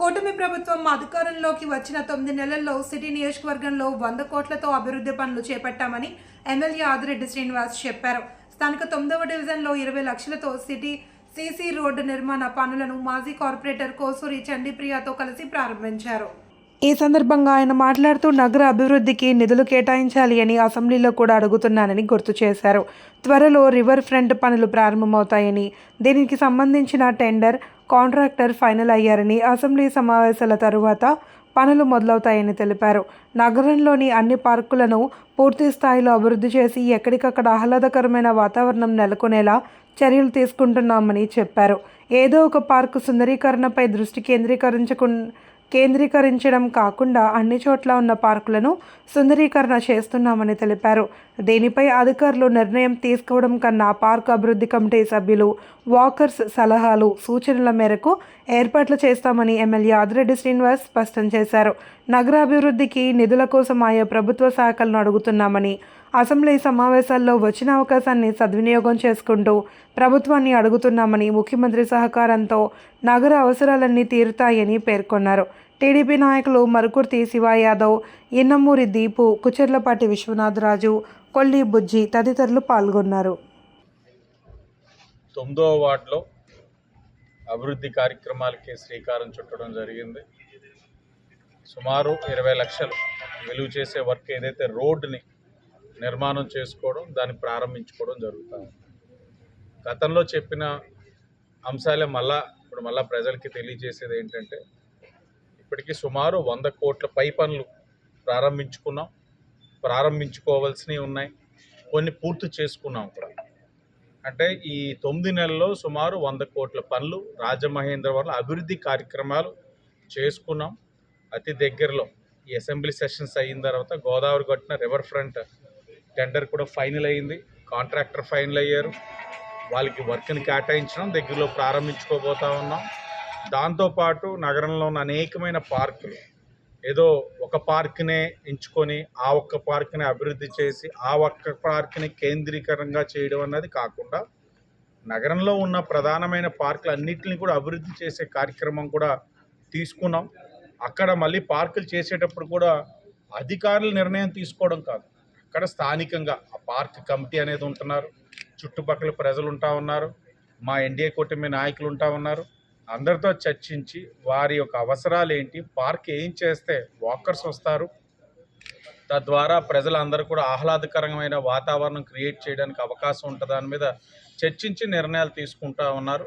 కూటమి ప్రభుత్వం అధికారంలోకి వచ్చిన తొమ్మిది నెలల్లో సిటీ నియోజకవర్గంలో వంద కోట్లతో అభివృద్ధి పనులు చేపట్టామని ఎమ్మెల్యే ఆదిరెడ్డి శ్రీనివాస్ చెప్పారు. స్థానిక తొమ్మిదవ డివిజన్లో ఇరవై లక్షలతో సిటీ సీసీ రోడ్డు నిర్మాణ పనులను మాజీ కార్పొరేటర్ కోసూరి చండీప్రియతో కలిసి ప్రారంభించారు. ఈ సందర్భంగా ఆయన మాట్లాడుతూ నగర అభివృద్ధికి నిధులు కేటాయించాలి అని అసెంబ్లీలో కూడా అడుగుతున్నానని గుర్తు చేశారు. త్వరలో రివర్ ఫ్రంట్ పనులు ప్రారంభమవుతాయని దీనికి సంబంధించిన టెండర్ కాంట్రాక్టర్ ఫైనల్ అయ్యారని అసెంబ్లీ సమావేశాల తరువాత పనులు మొదలవుతాయని తెలిపారు. నగరంలోని అన్ని పార్కులను పూర్తి స్థాయిలో అభివృద్ధి చేసి ఎక్కడికక్కడ ఆహ్లాదకరమైన వాతావరణం నెలకొనేలా చర్యలు తీసుకుంటున్నామని చెప్పారు. ఏదో ఒక పార్కు సుందరీకరణపై దృష్టి కేంద్రీకరించకు కేంద్రీకరించడం కాకుండా అన్ని చోట్ల ఉన్న పార్కులను సుందరీకరణ చేస్తున్నామని తెలిపారు. దీనిపై అధికారులు నిర్ణయం తీసుకోవడం కన్నా పార్క్ అభివృద్ధి కమిటీ సభ్యులు వాకర్స్ సలహాలు సూచనల మేరకు ఏర్పాట్లు చేస్తామని ఎమ్మెల్యే ఆదిరెడ్డి శ్రీనివాస్ స్పష్టం చేశారు. నగరాభివృద్ధికి నిధుల కోసం ఆయా ప్రభుత్వ శాఖలను అడుగుతున్నామని అసెంబ్లీ సమావేశాల్లో వచ్చిన అవకాశాన్ని సద్వినియోగం చేసుకుంటూ ప్రభుత్వాన్ని అడుగుతున్నామని ముఖ్యమంత్రి సహకారంతో నగర అవసరాలన్నీ తీరుతాయని పేర్కొన్నారు. టీడీపీ నాయకులు మరుకుర్తి శివ యాదవ్ ఇన్నమూరి దీపు కుచెర్లపాటి విశ్వనాథరాజు కొల్లి బుజ్జి తదితరులు పాల్గొన్నారు. తొమ్మిదవ వార్డులో అభివృద్ధి కార్యక్రమాలకి శ్రీకారం చుట్టడం జరిగింది. సుమారు ఇరవై లక్షలు విలువ చేసే వర్క్ ఏదైతే రోడ్డుని నిర్మాణం చేసుకోవడం దాన్ని ప్రారంభించుకోవడం జరుగుతుంది గతంలో చెప్పిన అంశాలే మళ్ళా ఇప్పుడు మళ్ళా ప్రజలకి తెలియజేసేది ఏంటంటే ఇప్పటికీ సుమారు వంద కోట్ల పై పనులు ప్రారంభించుకున్నాం ప్రారంభించుకోవాల్సినవి ఉన్నాయి కొన్ని పూర్తి చేసుకున్నాం కూడా. అంటే ఈ తొమ్మిది నెలల్లో సుమారు వంద కోట్ల పనులు రాజమహేంద్రవరంలో అభివృద్ధి కార్యక్రమాలు చేసుకున్నాం. అతి దగ్గరలో ఈ అసెంబ్లీ సెషన్స్ అయిన తర్వాత గోదావరి గట్టున రివర్ ఫ్రంట్ టెండర్ కూడా ఫైనల్ అయ్యింది కాంట్రాక్టర్ ఫైనల్ అయ్యారు. వాళ్ళకి వర్క్ని కేటాయించడం దగ్గరలో ప్రారంభించుకోబోతా ఉన్నాం. దాంతోపాటు నగరంలో ఉన్న అనేకమైన పార్కులు ఏదో ఒక పార్క్నే ఎంచుకొని ఆ ఒక్క పార్క్ని అభివృద్ధి చేసి ఆ ఒక్క పార్క్ని కేంద్రీకరంగా చేయడం అన్నది కాకుండా నగరంలో ఉన్న ప్రధానమైన పార్కులు అన్నింటిని కూడా అభివృద్ధి చేసే కార్యక్రమం కూడా తీసుకున్నాం. అక్కడ మళ్ళీ పార్కులు చేసేటప్పుడు కూడా అధికారులు నిర్ణయం తీసుకోవడం కాదు. అక్కడ స్థానికంగా ఆ పార్క్ కమిటీ అనేది ఉంటున్నారు. చుట్టుపక్కల ప్రజలు ఉంటా ఉన్నారు. మా ఎన్డీఏ కూటమి నాయకులు ఉంటా ఉన్నారు. అందరితో చర్చించి వారి యొక్క అవసరాలు ఏంటి పార్క్ ఏం చేస్తే వాకర్స్ వస్తారు. తద్వారా ప్రజలందరూ కూడా ఆహ్లాదకరమైన వాతావరణం క్రియేట్ చేయడానికి అవకాశం ఉంటుంది. దాని మీద చర్చించి నిర్ణయాలు తీసుకుంటా ఉన్నారు.